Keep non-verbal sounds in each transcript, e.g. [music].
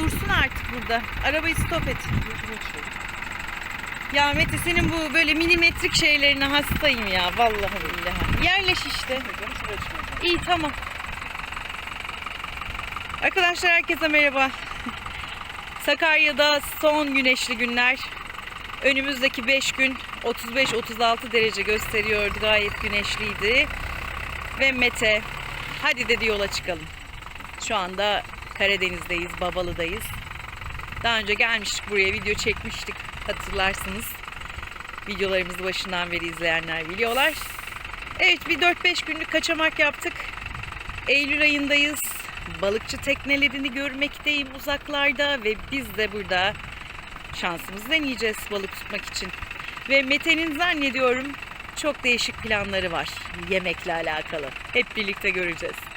Dursun artık burada. Arabayı stop et. Ya Mete senin bu böyle milimetrik şeylerine hastayım ya. Vallahi billahi. Yerleş işte. İyi tamam. Arkadaşlar herkese merhaba. Sakarya'da son güneşli günler. Önümüzdeki 5 gün 35-36 derece gösteriyordu. Gayet güneşliydi. Ve Mete hadi dedi yola çıkalım. Şu anda Karadeniz'deyiz, Babalı'dayız. Daha önce gelmiştik buraya, video çekmiştik hatırlarsınız. Videolarımızı başından beri izleyenler biliyorlar. Evet bir 4-5 günlük kaçamak yaptık. Eylül ayındayız. Balıkçı teknelerini görmekteyim uzaklarda ve biz de burada şansımızı deneyeceğiz balık tutmak için. Ve Mete'nin zannediyorum çok değişik planları var yemekle alakalı. Hep birlikte göreceğiz.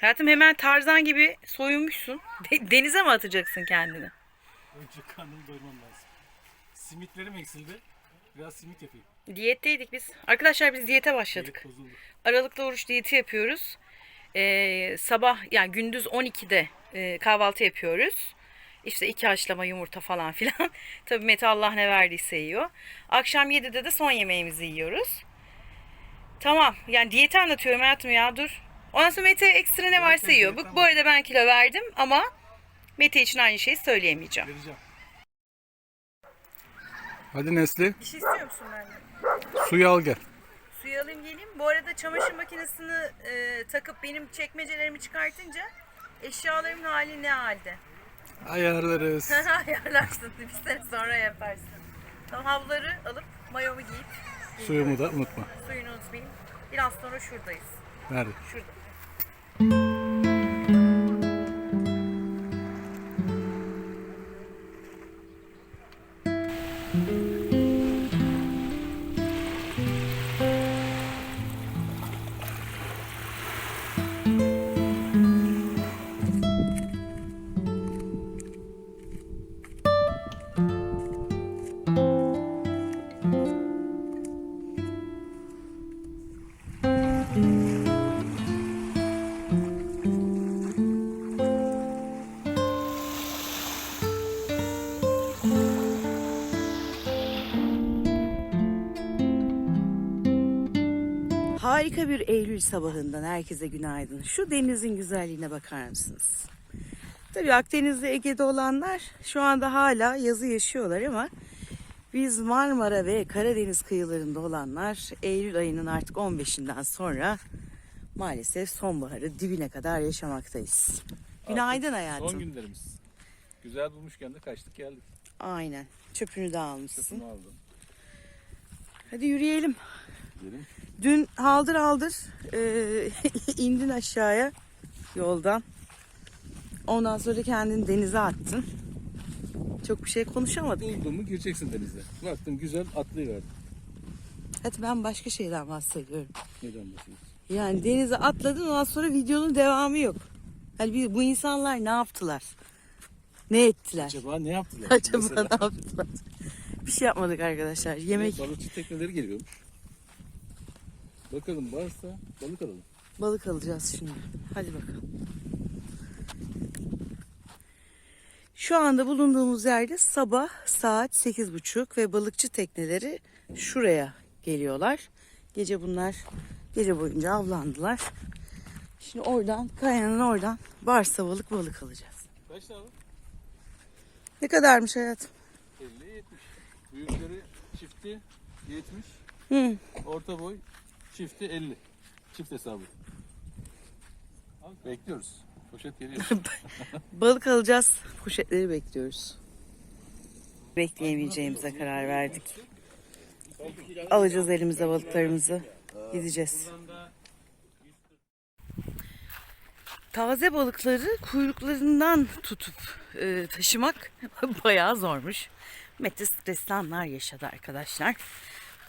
Hayatım hemen Tarzan gibi soyunmuşsun. [laughs] De- denize mi atacaksın kendini? Önce karnımı doyurmam lazım. Simitlerim eksildi. Biraz simit yapayım. Diyetteydik biz. Arkadaşlar biz diyete başladık. Yemek bozuldu. Aralıklı oruç diyeti yapıyoruz. Ee, sabah yani gündüz 12'de e, kahvaltı yapıyoruz. İşte iki haşlama yumurta falan [laughs] filan. Tabii Mete Allah ne verdiyse yiyor. Akşam 7'de de son yemeğimizi yiyoruz. Tamam yani diyeti anlatıyorum hayatım ya dur. Ondan Mete ekstra ne varsa yiyor. Bu, bu arada ben kilo verdim ama Mete için aynı şeyi söyleyemeyeceğim. Vereceğim. Hadi Nesli. Bir şey istiyor musun benden? Suyu al gel. Suyu alayım geleyim. Bu arada çamaşır makinesini e, takıp benim çekmecelerimi çıkartınca eşyalarımın hali ne halde? Ayarlarız. [laughs] Ayarlarsın bir sene sonra yaparsın. Tamam havluları alıp mayomu giyip Suyumu da unutma. suyunu unutmayayım. Biraz sonra şuradayız. Nerede? Şurada. Harika bir Eylül sabahından herkese günaydın. Şu denizin güzelliğine bakar mısınız? Tabii Akdeniz'de Ege'de olanlar şu anda hala yazı yaşıyorlar ama biz Marmara ve Karadeniz kıyılarında olanlar Eylül ayının artık 15'inden sonra maalesef sonbaharı dibine kadar yaşamaktayız. Günaydın hayatım. Son günlerimiz. Güzel bulmuşken de kaçtık geldik. Aynen. Çöpünü de almışsın. Şunu aldım. Hadi yürüyelim. Gidelim. Dün haldır haldır e, [laughs] indin aşağıya yoldan. Ondan sonra kendini denize attın. Çok bir şey konuşamadık. Buldun mu gireceksin denize. Baktım güzel atlayıverdim. Hadi ben başka şeyden bahsediyorum. Neden bahsediyorsun? Yani denize atladın ondan sonra videonun devamı yok. Hani bir- bu insanlar ne yaptılar? Ne ettiler? Acaba ne yaptılar? Acaba Mesela ne yaptılar? Bir şey yapmadık arkadaşlar. Yemek, Balıkçı tekneleri geliyormuş. Bakalım varsa balık alalım. balık alacağız şimdi. Hadi bakalım. Şu anda bulunduğumuz yerde sabah saat 8.30 ve balıkçı tekneleri şuraya geliyorlar. Gece bunlar gece boyunca avlandılar. Şimdi oradan kayanın oradan varsa balık balık alacağız. Kaç tane? Ne kadarmış hayatım? 50 70. Büyükleri çifti 70. Hı. Orta boy çifti 50. Çift hesabı. Bekliyoruz. Poşet geliyor. [laughs] Balık alacağız. Poşetleri bekliyoruz. Bekleyemeyeceğimize karar verdik. Alacağız elimize balıklarımızı. Gideceğiz. Taze balıkları kuyruklarından tutup e, taşımak [laughs] bayağı zormuş. Mete stresli anlar yaşadı arkadaşlar.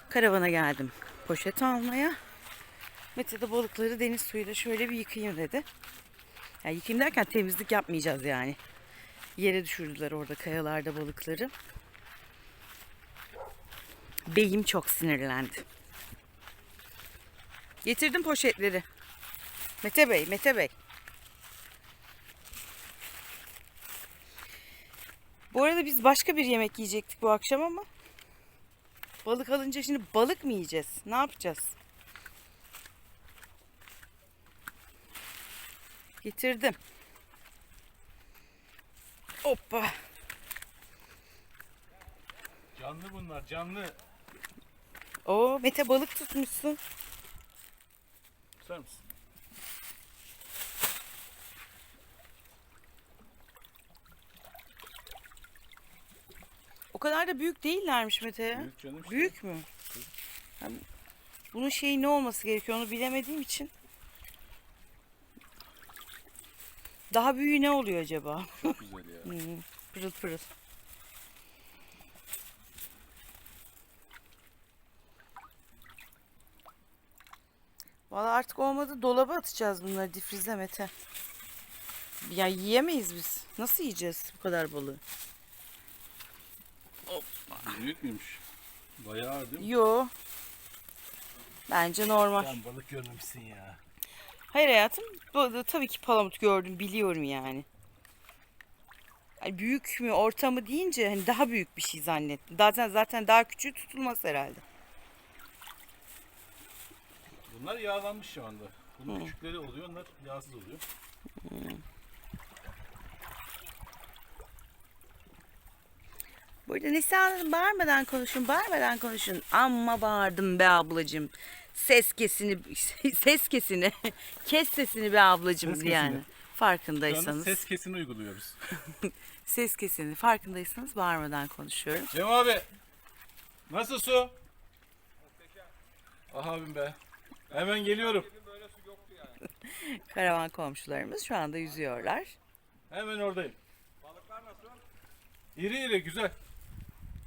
Karavana geldim poşet almaya. Mete de balıkları deniz suyuyla şöyle bir yıkayayım dedi. Ya yıkayayım derken temizlik yapmayacağız yani. Yere düşürdüler orada kayalarda balıkları. Beyim çok sinirlendi. Getirdim poşetleri. Mete Bey, Mete Bey. Bu arada biz başka bir yemek yiyecektik bu akşam ama balık alınca şimdi balık mı yiyeceğiz? Ne yapacağız? Getirdim. Hoppa. Canlı bunlar canlı. Oo Mete balık tutmuşsun. Tutar mısın? O kadar da büyük değillermiş Mete ya. Büyük canım işte. Büyük mü? Ben bunun şeyi ne olması gerekiyor onu bilemediğim için. Daha büyüğü ne oluyor acaba? Çok güzel ya. [laughs] Hmm, pırıl pırıl. Valla artık olmadı dolaba atacağız bunları difrize Mete. Ya yiyemeyiz biz. Nasıl yiyeceğiz bu kadar balığı? Büyük müymüş? Bayağı değil mi? Yo. Bence normal. Sen balık görmemişsin ya. Hayır hayatım. Bu, tabii ki palamut gördüm biliyorum yani. Ay büyük mü orta mı deyince hani daha büyük bir şey zannettim. Zaten zaten daha küçüğü tutulmaz herhalde. Bunlar yağlanmış şu anda. Bunun küçükleri oluyor, onlar yağsız oluyor. Burada Neslihan Hanım bağırmadan konuşun, bağırmadan konuşun. Amma bağırdım be ablacığım. Ses kesini, [laughs] ses kesini, [laughs] kes sesini be ablacığım Ses yani. kesini. Farkındaysanız. ses kesini uyguluyoruz. [laughs] ses kesini farkındaysanız bağırmadan konuşuyorum. Cem abi. Nasıl su? Ah abim be. Hemen geliyorum. Karavan komşularımız şu anda yüzüyorlar. Hemen oradayım. Balıklar nasıl? İri iri güzel.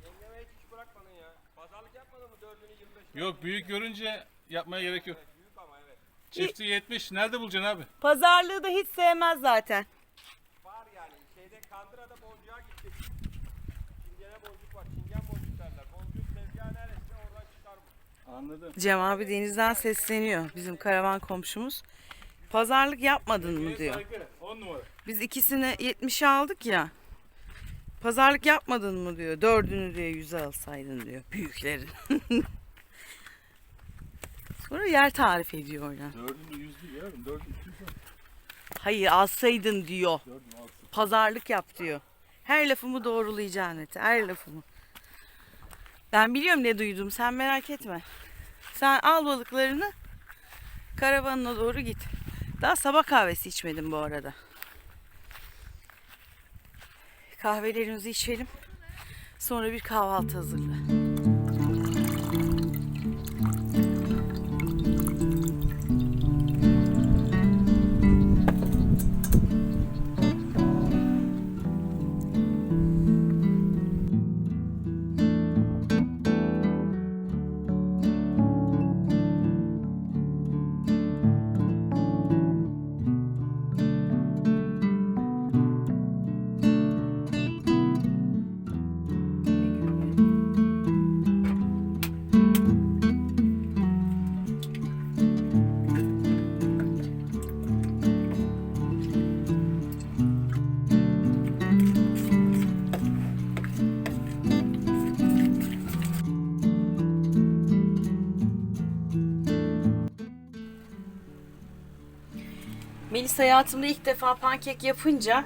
Yengeme hiç iş bırakmadın ya. Pazarlık yapmadın mı 4'ünü 25'ine? Yok büyük görünce yapmaya gerek yok. Büyük ama evet. Çifti 70. Nerede bulacaksın abi? Pazarlığı da hiç sevmez zaten. Var yani. Şeyde Kandıra'da bolcuğa gittik. Çingene boncuk var. Çingen boncuk derler. Boncuk tezgahı neresi oradan çıkar mı? Anladım. Cem abi denizden sesleniyor. Bizim karavan komşumuz. Pazarlık yapmadın mı diyor. Saygı. 10 numara. Biz ikisini 70'e aldık ya. Pazarlık yapmadın mı diyor. Dördünü diyor yüze alsaydın diyor. Büyüklerin. [laughs] Sonra yer tarif ediyor oradan. Dördünü yüz değil yavrum. Dördünü iki yüz. Hayır alsaydın diyor. Dördünü altı. Pazarlık yap diyor. Her lafımı doğrulayacaksın Ete. Her lafımı. Ben biliyorum ne duydum. Sen merak etme. Sen al balıklarını. Karavanına doğru git. Daha sabah kahvesi içmedim bu arada. Kahvelerimizi içelim. Sonra bir kahvaltı hazırla. Melis hayatımda ilk defa pankek yapınca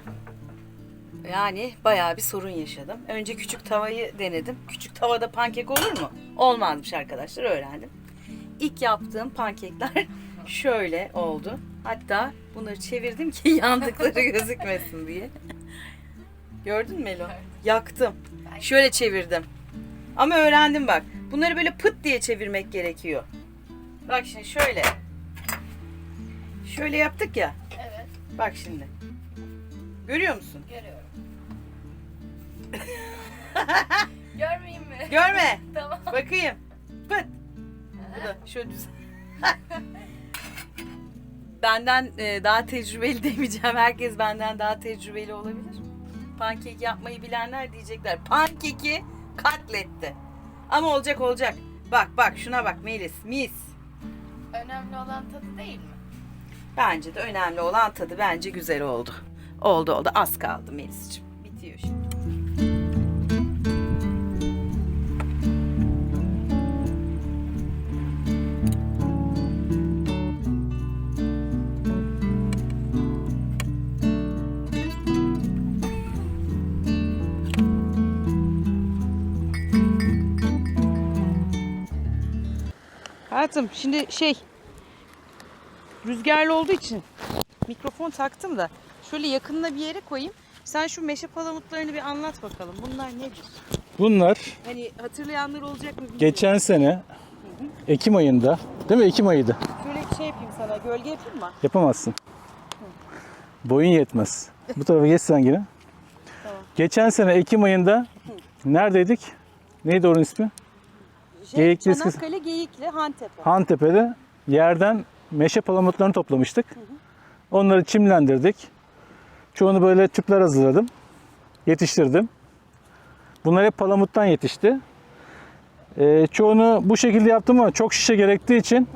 yani bayağı bir sorun yaşadım. Önce küçük tavayı denedim. Küçük tavada pankek olur mu? Olmazmış arkadaşlar öğrendim. İlk yaptığım pankekler [laughs] şöyle oldu. Hatta bunları çevirdim ki [laughs] yandıkları gözükmesin diye. Gördün mü Melo? Yaktım. Şöyle çevirdim. Ama öğrendim bak. Bunları böyle pıt diye çevirmek gerekiyor. Bak şimdi şöyle. Şöyle yaptık ya. Bak şimdi. Görüyor musun? görüyorum. [laughs] Görmeyeyim mi? Görme. [laughs] tamam. Bakayım. Pıt. Bu da şöyle düz. [laughs] benden e, daha tecrübeli demeyeceğim. Herkes benden daha tecrübeli olabilir. Pankek yapmayı bilenler diyecekler. Pankeki katletti. Ama olacak olacak. Bak bak şuna bak Melis. Mis. Önemli olan tadı değil mi? Bence de önemli olan tadı bence güzel oldu. Oldu oldu az kaldı Melis'ciğim. Bitiyor şimdi. Hayatım şimdi şey rüzgarlı olduğu için mikrofon taktım da şöyle yakınına bir yere koyayım. Sen şu meşe palamutlarını bir anlat bakalım. Bunlar nedir? Bunlar Hani hatırlayanlar olacak mı bilmiyorum. geçen sene Ekim ayında değil mi? Ekim ayıydı. Şöyle şey yapayım sana. Gölge yapayım mı? Yapamazsın. Boyun yetmez. Bu tarafa geç sen yine. Tamam. Geçen sene Ekim ayında neredeydik? Neydi oranın ismi? Şey, Geyikli. Çanakkale, Geyikli, Hantepe. Hantepe'de yerden meşe palamutlarını toplamıştık. Onları çimlendirdik. Çoğunu böyle tüpler hazırladım. Yetiştirdim. Bunlar hep palamuttan yetişti. Ee, çoğunu bu şekilde yaptım ama çok şişe gerektiği için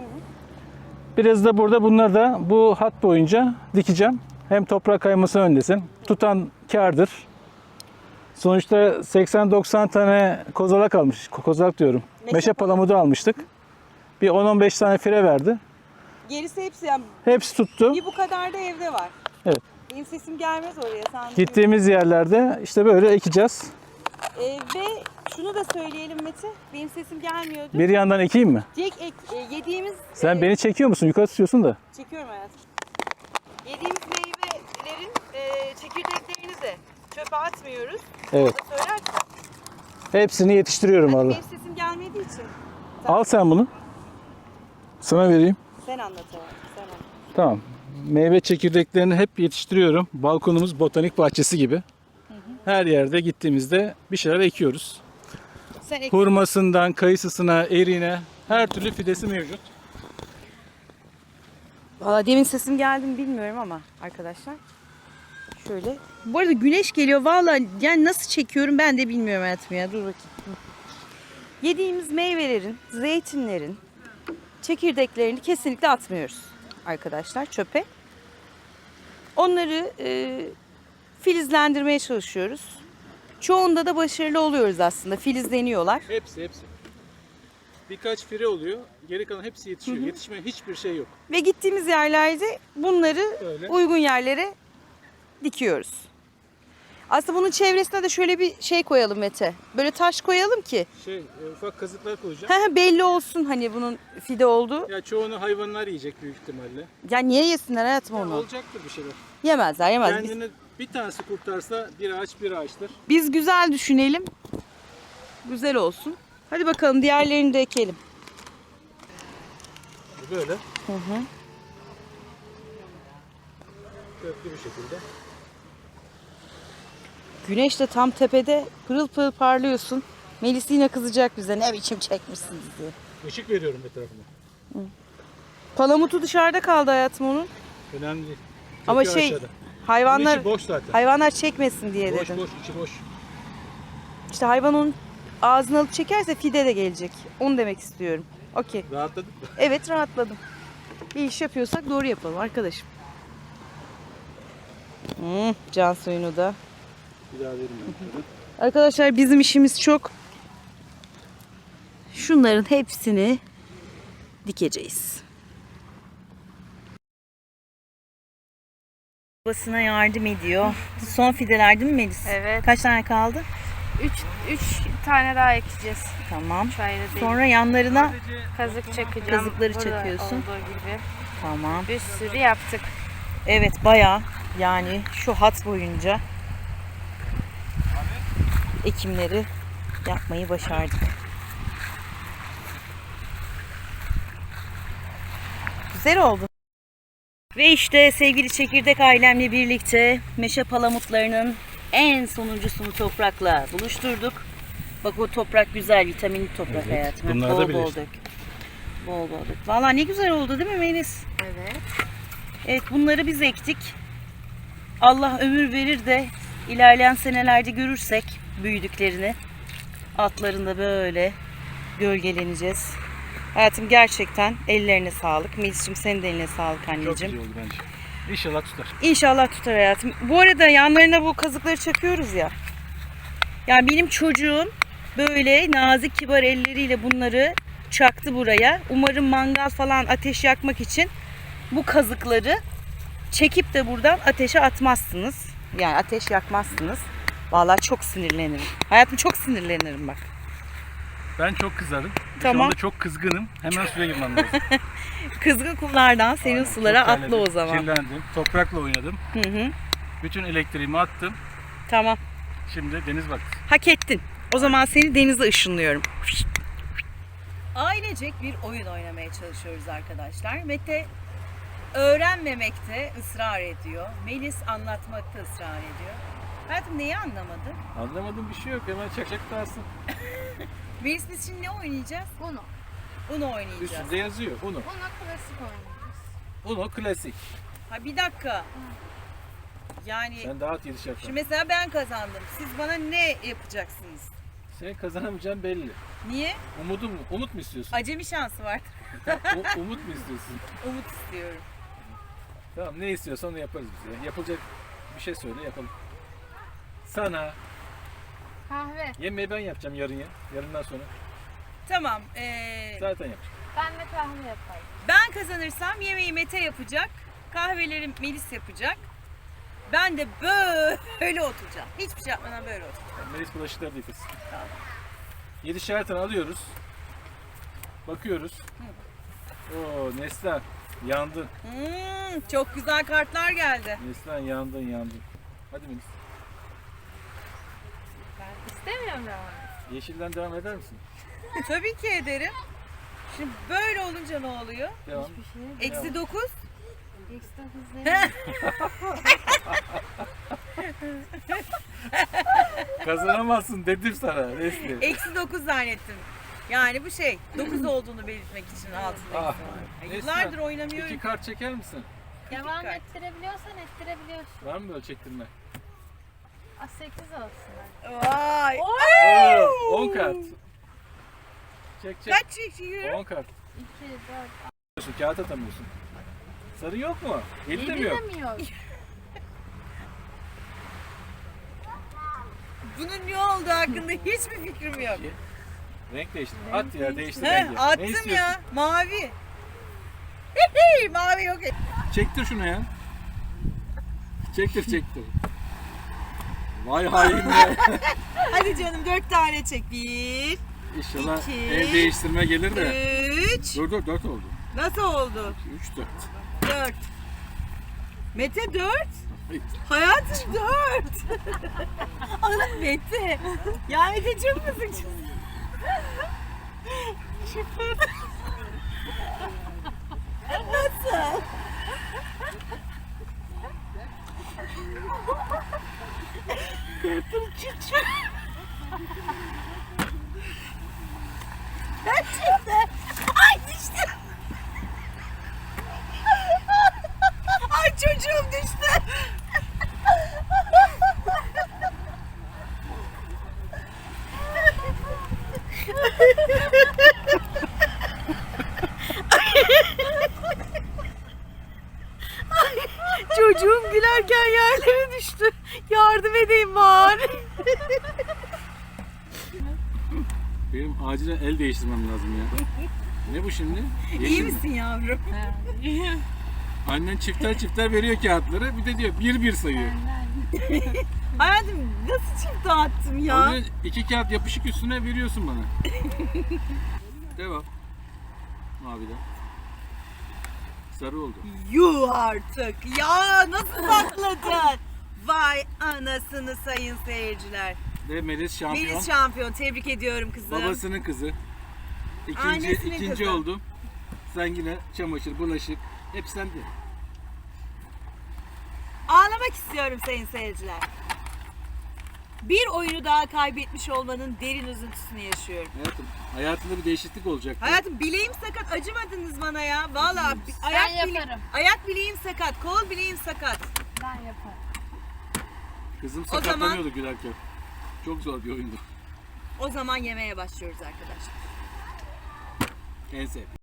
biraz da burada bunları da bu hat boyunca dikeceğim. Hem toprak kaymasını önlesin. Tutan kardır. Sonuçta 80-90 tane kozalak almış. Kozalak diyorum. Meşe Meşe palamudu almıştık. Bir 10-15 tane fire verdi. Gerisi hepsi yani Hepsi tuttu. bir bu kadar da evde var. Evet. Benim sesim gelmez oraya. Sen Gittiğimiz yerlerde işte böyle ekeceğiz. Ee, ve şunu da söyleyelim Mete. Benim sesim gelmiyordu. Bir yandan ekeyim mi? Tek ek, e, yediğimiz Sen e, beni çekiyor musun? Yukarı tutuyorsun da. çekiyorum hayatım. Yediğimiz meyvelerin e, çekirdeklerini de çöpe atmıyoruz. Evet. Da söylersen. Hepsini yetiştiriyorum Hani valla. benim sesim gelmediği için Al sen bunu. Sana vereyim. Sen anlat. Sen anlat. Tamam. Meyve çekirdeklerini hep yetiştiriyorum. Balkonumuz botanik bahçesi gibi. Her yerde gittiğimizde bir şeyler ekiyoruz. Sen ek- Hurmasından, kayısısına, eriğine her türlü fidesi mevcut. Valla demin sesim geldi mi bilmiyorum ama arkadaşlar. Şöyle. Bu arada güneş geliyor. Valla yani nasıl çekiyorum ben de bilmiyorum hayatım ya. Dur bakayım. Hı. Yediğimiz meyvelerin, zeytinlerin çekirdeklerini kesinlikle atmıyoruz arkadaşlar çöpe. Onları e, filizlendirmeye çalışıyoruz. Çoğunda da başarılı oluyoruz aslında. Filizleniyorlar. Hepsi hepsi. Birkaç fire oluyor. Geri kalan hepsi yetişiyor. Yetişmeyen hiçbir şey yok. Ve gittiğimiz yerlerde bunları Öyle. uygun yerlere dikiyoruz. Aslında bunun çevresine de şöyle bir şey koyalım Mete. Böyle taş koyalım ki Şey, e, ufak kazıklar koyacağım. belli olsun hani bunun fide olduğu. ya çoğunu hayvanlar yiyecek büyük ihtimalle. Ya niye yesinler hayatım Ya onu? olacaktır bir şeyler. Yemezler yemez. Biz, Kendini bir tanesi kurtarsa bir ağaç bir ağaçtır. biz güzel düşünelim. Güzel olsun. Hadi bakalım diğerlerini de ekelim. Böyle Hı hı. köklü bir şekilde. Güneş de tam tepede pırıl pırıl parlıyorsun. Melis yine kızacak bize ne biçim çekmişsiniz diye. Işık veriyorum etrafıma. Palamutu dışarıda kaldı hayatım onun. Önemli değil. Ama şey aşağıda. hayvanlar içi boş zaten. hayvanlar çekmesin diye boş dedim. boş içi boş. İşte hayvan onun ağzını alıp çekerse fide de gelecek. Onu demek istiyorum. Okey. Rahatladık mı? Evet rahatladım. Bir iş yapıyorsak doğru yapalım arkadaşım. Hmm, can suyunu da. Bir daha verin. Arkadaşlar bizim işimiz çok. Şunların hepsini dikeceğiz. Babasına yardım ediyor. Son fideler değil mi Melis? Evet. Kaç tane kaldı? Üç, üç tane daha ekeceğiz. Tamam. Değil. Sonra yanlarına Kazık çakacağım. Kazıkları Burada çakıyorsun. Olduğu gibi. tamam. Bir sürü yaptık. Evet bayağı yani şu hat boyunca ekimleri yapmayı başardık. Güzel oldu. Ve işte sevgili çekirdek ailemle birlikte meşe palamutlarının en sonuncusunu toprakla buluşturduk. Bak o toprak güzel, vitaminli toprak Evet, hayatım. bunlar da bol bol birleşti. dök. Bol bol dök. Valla ne güzel oldu değil mi Melis? Evet. Evet bunları biz ektik. Allah ömür verir de ilerleyen senelerde görürsek büyüdüklerini altlarında böyle gölgeleneceğiz. Hayatım gerçekten ellerine sağlık. Melis'cim senin de eline sağlık Çok anneciğim. güzel oldu bence. İnşallah tutar. İnşallah tutar hayatım. Bu arada yanlarına bu kazıkları çakıyoruz ya. Yani benim çocuğum böyle nazik kibar elleriyle bunları çaktı buraya. Umarım mangal falan ateş yakmak için bu kazıkları çekip de buradan ateşe atmazsınız. Yani ateş yakmazsınız. Vallahi çok sinirlenirim. Hayatım çok sinirlenirim bak. Ben çok kızarım. Şu Tamam. anda çok kızgınım. Hemen suya girmem lazım. [laughs] Kızgın kumlardan serin Aynen, sulara atla terledim, o zaman. Kirlendim. Toprakla oynadım. Hı hı. Bütün elektriğimi attım. Tamam. Şimdi deniz vakti. Hak ettin. O zaman seni denize ışınlıyorum. Ailecek bir oyun oynamaya çalışıyoruz arkadaşlar. Mete öğrenmemekte ısrar ediyor. Melis anlatmakta ısrar ediyor. Hayatım neyi anlamadın? Anlamadığım bir şey yok. Hemen çak çak dağılsın. Melis [laughs] biz şimdi ne oynayacağız? Uno. Uno oynayacağız. Üstünde yazıyor. Uno. Uno klasik oynayacağız. Uno klasik. Ha bir dakika. Yani Sen dağıt yedi şaka. şimdi mesela ben kazandım. Siz bana ne yapacaksınız? Senin kazanamayacağın belli. Niye? Umudun mu? Umut mu istiyorsun? Acemi şansı var. [laughs] U- umut mu istiyorsun? Umut istiyorum. Tamam ne istiyorsan onu yaparız biz ya. Yapılacak bir şey söyle yapalım. Sana Kahve. yemeği ben yapacağım yarın ya. Yarından sonra. Tamam. ee, Zaten yapacağım. Ben de kahve yapayım. Ben kazanırsam yemeği Mete yapacak. Kahveleri Melis yapacak. Ben de böyle oturacağım. Hiçbir şey yapmadan böyle oturacağım. Melis bulaşıkları da yıkasın. Tamam. Yedişer tane alıyoruz. Bakıyoruz. Oo Neslihan yandın. Hmm, çok güzel kartlar geldi. Neslihan yandın yandın. Hadi Melis. İstemiyorum ama. Yeşilden devam eder misin? [laughs] Tabii ki ederim. Şimdi böyle olunca ne oluyor? Devam. Hiçbir şey. Eksi 9. Eksi dokuz değil. [laughs] [laughs] Kazanamazsın dedim sana Nesli. Eksi 9 zannettim. Yani bu şey 9 olduğunu belirtmek için altında Ah, eksi var. neyse. Yıllardır oynamıyorum. İki kart çeker misin? Devam kart. ettirebiliyorsan ettirebiliyorsun. Var mı böyle çektirme? A 8 olsun. Vay. Oo, 10 kart. Çek çek. Kaç çekiyor? 10 kart. 2, 4, Şu kağıt atamıyorsun. Sarı yok mu? 7 de mi 7 yok? de mi yok? [laughs] Bunun ne olduğu hakkında hiçbir fikrim yok. Renk değiştir. At ya değiştir He, rengi. Ne attım istiyorsun? ya. Mavi. Hey, mavi yok. Çektir şunu ya. Çektir çektir. Vay hain [laughs] ya. Hadi canım dört tane çek. Bir, İnşallah İki. el değiştirme gelir de. üç. Dur dur 4 oldu. Nasıl oldu? 3 4. Dört. Mete dört. Hayatım dört. [laughs] Oğlum Mete. Ya Mete çok musun? Nasıl? Gerçekten. Ay düştü. Ay çocuğum düştü. Gülerken yerlere düştü. Yardım edeyim bari. Benim acilen el değiştirmem lazım ya. Ne bu şimdi? İyi Yeşil mi? misin yavrum? Annen çifter çifter veriyor kağıtları. Bir de diyor bir bir sayıyor. Hayatım nasıl çift attım ya? Onu iki kağıt yapışık üstüne veriyorsun bana. Devam. Maviden. Sarı oldu. Yuh artık. Ya nasıl sakladın? Vay anasını sayın seyirciler. Ve Melis şampiyon. Melis şampiyon. Tebrik ediyorum kızım. Babasının kızı. İkinci, Annesinin ikinci kızı. oldum. Sen yine çamaşır, bulaşık. Hep sende. Ağlamak istiyorum sayın seyirciler. Bir oyunu daha kaybetmiş olmanın derin üzüntüsünü yaşıyorum. Hayatım, hayatında bir değişiklik olacak. Hayatım bileğim sakat acımadınız bana ya. Vallahi bi- Ben ayak, bile- yaparım. ayak bileğim sakat, kol bileğim sakat. Ben yaparım. Kızım zaman- sakatlanıyordu gülerken. Çok zor bir oyundu. O zaman yemeğe başlıyoruz arkadaşlar. En sevdiğim.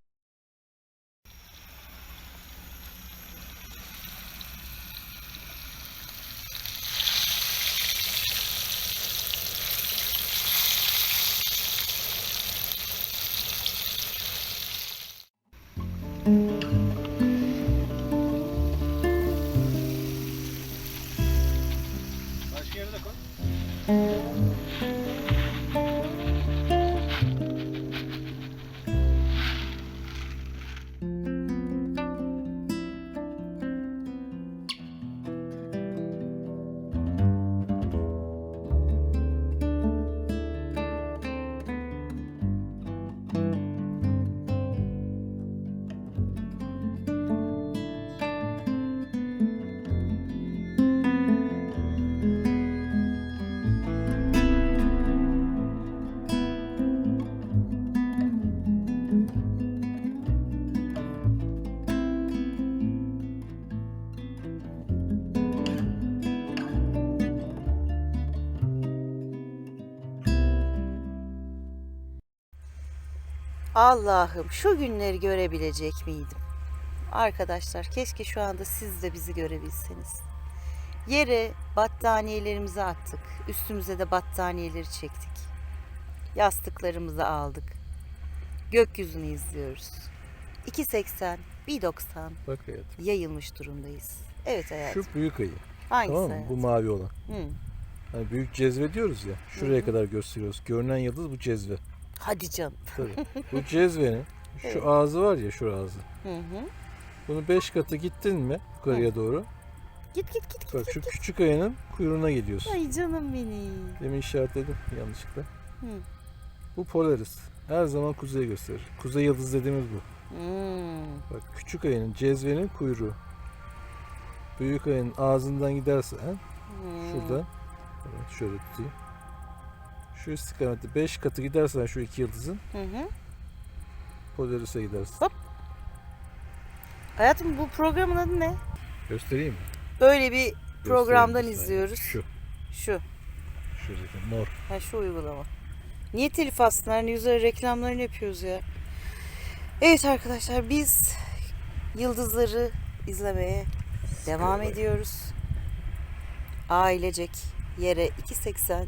Allah'ım şu günleri görebilecek miydim? Arkadaşlar keşke şu anda siz de bizi görebilseniz. Yere battaniyelerimizi attık. Üstümüze de battaniyeleri çektik. Yastıklarımızı aldık. Gökyüzünü izliyoruz. 2.80, 1.90 Bak hayatım. yayılmış durumdayız. Evet hayatım. Şu büyük ayı. Hangisi Tamam mı? hayatım? Bu mavi olan. Hı. Hani büyük cezve diyoruz ya. Şuraya kadar gösteriyoruz. Görünen yıldız bu cezve. Hadi canım. Tabii. bu cezvenin şu ağzı var ya şu ağzı. Hı hı. Bunu 5 katı gittin mi yukarıya doğru? Git git git. Bak şu küçük ayının kuyruğuna geliyorsun. Ay canım benim. Demin işaretledim yanlışlıkla. Hı. Bu Polaris. Her zaman kuzeye gösterir. Kuzey yıldız dediğimiz bu. Hmm. Bak küçük ayının cezvenin kuyruğu. Büyük ayın ağzından gidersen Hmm. şurada evet, şöyle tutayım. Şu istikamette 5 katı gidersen şu iki yıldızın Hı hı. Polaris'e gidersin. Hop. Hayatım bu programın adı ne? Göstereyim mi? Böyle bir programdan Göstereyim izliyoruz. Şu. Şu. Şu zaten mor. Ha şu uygulama. Niye telif aslında? Hani yüzleri reklamlarını yapıyoruz ya. Evet arkadaşlar biz yıldızları izlemeye devam ediyoruz. Ailecek yere 2.80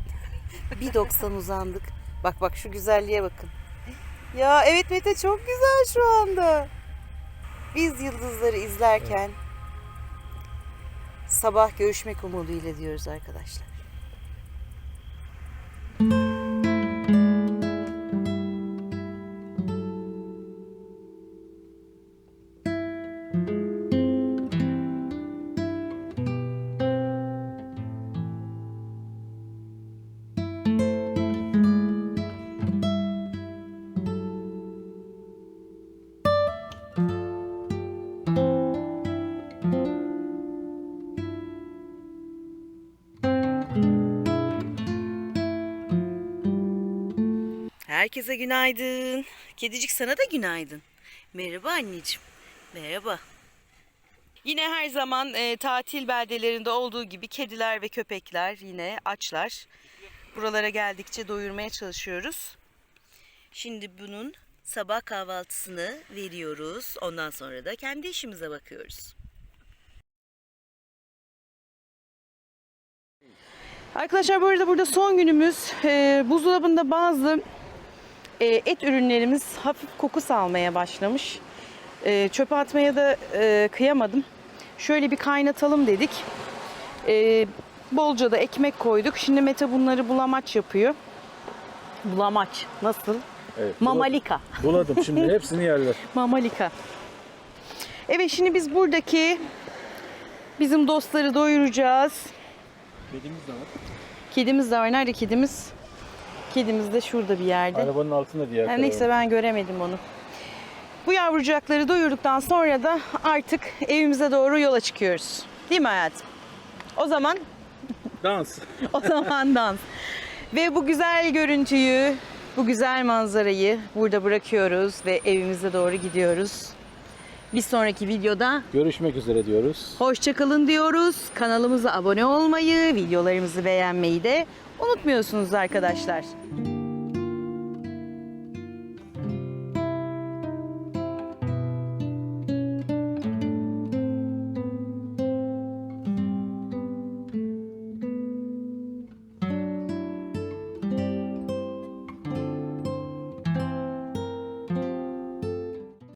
1.90 uzandık. Bak bak şu güzelliğe bakın. Ya evet Mete çok güzel şu anda. Biz yıldızları izlerken sabah görüşmek umuduyla diyoruz arkadaşlar. Günaydın. Kedicik sana da günaydın. Merhaba anneciğim. Merhaba. Yine her zaman e, tatil beldelerinde olduğu gibi kediler ve köpekler yine açlar. Buralara geldikçe doyurmaya çalışıyoruz. Şimdi bunun sabah kahvaltısını veriyoruz. Ondan sonra da kendi işimize bakıyoruz. Arkadaşlar bu arada burada son günümüz. E, buzdolabında bazı e, et ürünlerimiz hafif koku salmaya başlamış. E, çöpe atmaya da e, kıyamadım. Şöyle bir kaynatalım dedik. E, bolca da ekmek koyduk. Şimdi Mete bunları bulamaç yapıyor. Bulamaç nasıl? Evet. Mamalika. Buladım şimdi [laughs] hepsini yerler. Mamalika. Evet şimdi biz buradaki bizim dostları doyuracağız. Kedimiz de var. Kedimiz de var. Nerede kedimiz? Kedimiz de şurada bir yerde. Arabanın altında diğer Ha, neyse ben göremedim onu. Bu yavrucakları doyurduktan sonra da artık evimize doğru yola çıkıyoruz. Değil mi hayatım? O zaman Dans. [laughs] o zaman dans. Ve bu güzel görüntüyü, bu güzel manzarayı burada bırakıyoruz ve evimize doğru gidiyoruz. Bir sonraki videoda Görüşmek üzere diyoruz. hoşçakalın diyoruz. Kanalımıza abone olmayı, videolarımızı beğenmeyi de unutmuyorsunuz arkadaşlar.